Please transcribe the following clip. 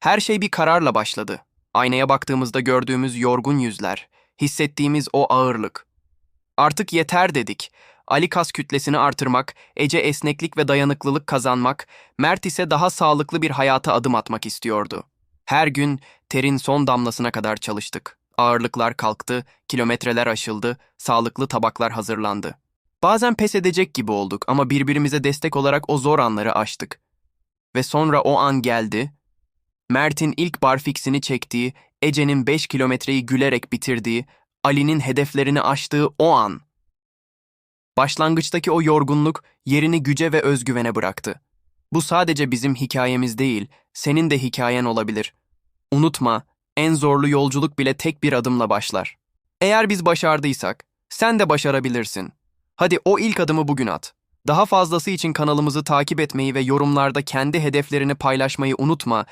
Her şey bir kararla başladı. Aynaya baktığımızda gördüğümüz yorgun yüzler, hissettiğimiz o ağırlık. Artık yeter dedik. Ali kas kütlesini artırmak, Ece esneklik ve dayanıklılık kazanmak, Mert ise daha sağlıklı bir hayata adım atmak istiyordu. Her gün terin son damlasına kadar çalıştık. Ağırlıklar kalktı, kilometreler aşıldı, sağlıklı tabaklar hazırlandı. Bazen pes edecek gibi olduk ama birbirimize destek olarak o zor anları aştık. Ve sonra o an geldi. Mert'in ilk barfiksini çektiği, Ece'nin 5 kilometreyi gülerek bitirdiği, Ali'nin hedeflerini aştığı o an. Başlangıçtaki o yorgunluk yerini güce ve özgüvene bıraktı. Bu sadece bizim hikayemiz değil, senin de hikayen olabilir. Unutma, en zorlu yolculuk bile tek bir adımla başlar. Eğer biz başardıysak, sen de başarabilirsin. Hadi o ilk adımı bugün at. Daha fazlası için kanalımızı takip etmeyi ve yorumlarda kendi hedeflerini paylaşmayı unutma